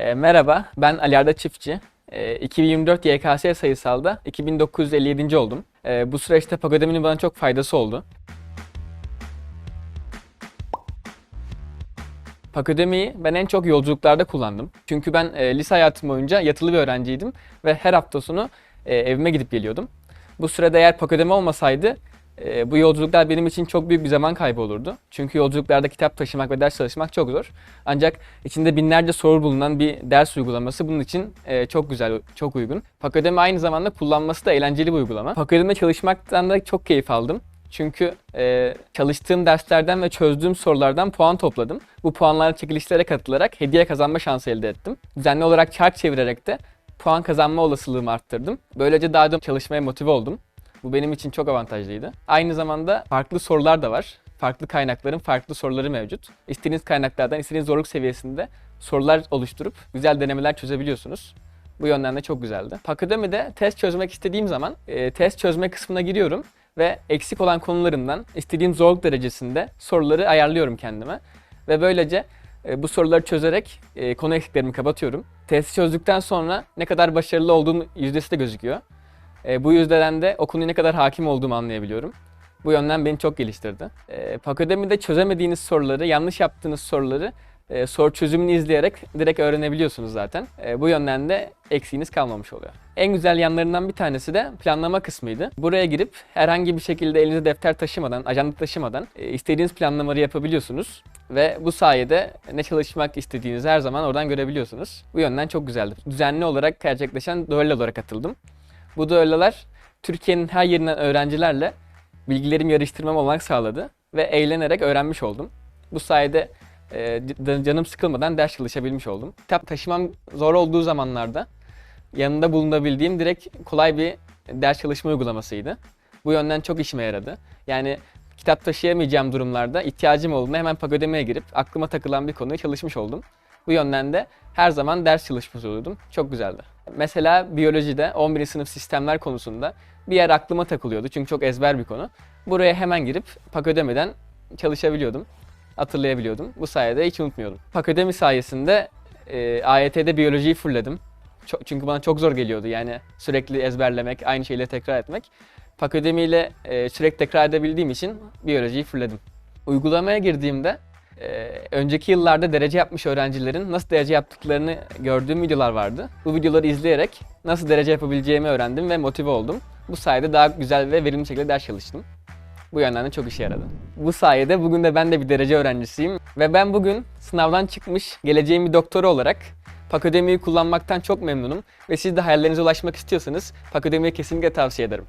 E, merhaba, ben Ali Arda Çiftçi. E, 2024 YKS sayısalda 2957. oldum. E, bu süreçte Pagodemi'nin bana çok faydası oldu. Pakodemi'yi ben en çok yolculuklarda kullandım. Çünkü ben e, lise hayatım boyunca yatılı bir öğrenciydim ve her hafta sonu e, evime gidip geliyordum. Bu sürede eğer Pakodemi olmasaydı e, bu yolculuklar benim için çok büyük bir zaman kaybı olurdu. Çünkü yolculuklarda kitap taşımak ve ders çalışmak çok zor. Ancak içinde binlerce soru bulunan bir ders uygulaması bunun için e, çok güzel, çok uygun. Pakodemi aynı zamanda kullanması da eğlenceli bir uygulama. Pakodemi'de çalışmaktan da çok keyif aldım. Çünkü e, çalıştığım derslerden ve çözdüğüm sorulardan puan topladım. Bu puanlarla çekilişlere katılarak hediye kazanma şansı elde ettim. Düzenli olarak çark çevirerek de puan kazanma olasılığımı arttırdım. Böylece daha da çalışmaya motive oldum. Bu benim için çok avantajlıydı. Aynı zamanda farklı sorular da var. Farklı kaynakların farklı soruları mevcut. İstediğiniz kaynaklardan istediğiniz zorluk seviyesinde sorular oluşturup güzel denemeler çözebiliyorsunuz. Bu yönden de çok güzeldi. Pakademi'de test çözmek istediğim zaman e, test çözme kısmına giriyorum ve eksik olan konularımdan istediğim zorluk derecesinde soruları ayarlıyorum kendime. Ve böylece e, bu soruları çözerek e, konu eksiklerimi kapatıyorum. Testi çözdükten sonra ne kadar başarılı olduğum yüzdesi de gözüküyor. E, bu yüzdeden de o konuya ne kadar hakim olduğumu anlayabiliyorum. Bu yönden beni çok geliştirdi. E, Pakademi'de çözemediğiniz soruları, yanlış yaptığınız soruları e, soru çözümünü izleyerek direkt öğrenebiliyorsunuz zaten. E, bu yönden de eksiğiniz kalmamış oluyor. En güzel yanlarından bir tanesi de planlama kısmıydı. Buraya girip herhangi bir şekilde elinize defter taşımadan, ajanda taşımadan e, istediğiniz planlamaları yapabiliyorsunuz. Ve bu sayede ne çalışmak istediğinizi her zaman oradan görebiliyorsunuz. Bu yönden çok güzeldi. Düzenli olarak gerçekleşen duellolara katıldım. Bu duellolar Türkiye'nin her yerinden öğrencilerle bilgilerimi yarıştırmam olanak sağladı ve eğlenerek öğrenmiş oldum. Bu sayede e, canım sıkılmadan ders çalışabilmiş oldum. Kitap taşımam zor olduğu zamanlarda yanında bulunabildiğim direkt kolay bir ders çalışma uygulamasıydı. Bu yönden çok işime yaradı. Yani kitap taşıyamayacağım durumlarda ihtiyacım olduğunda hemen Pagodemi'ye girip aklıma takılan bir konuyu çalışmış oldum. Bu yönden de her zaman ders çalışmış oluyordum. Çok güzeldi. Mesela biyolojide 11. sınıf sistemler konusunda bir yer aklıma takılıyordu çünkü çok ezber bir konu. Buraya hemen girip Pakodemi'den çalışabiliyordum, hatırlayabiliyordum. Bu sayede hiç unutmuyordum. Pakodemi sayesinde e, AYT'de biyolojiyi fullledim. Çok, çünkü bana çok zor geliyordu yani sürekli ezberlemek, aynı şeyleri tekrar etmek. Pakodemi ile e, sürekli tekrar edebildiğim için biyolojiyi fullledim. Uygulamaya girdiğimde ee, önceki yıllarda derece yapmış öğrencilerin nasıl derece yaptıklarını gördüğüm videolar vardı. Bu videoları izleyerek nasıl derece yapabileceğimi öğrendim ve motive oldum. Bu sayede daha güzel ve verimli şekilde ders çalıştım. Bu yönden de çok işe yaradı. Bu sayede bugün de ben de bir derece öğrencisiyim ve ben bugün sınavdan çıkmış geleceğin bir doktoru olarak Pakodemi'yi kullanmaktan çok memnunum ve siz de hayallerinize ulaşmak istiyorsanız Pakodemi'yi kesinlikle tavsiye ederim.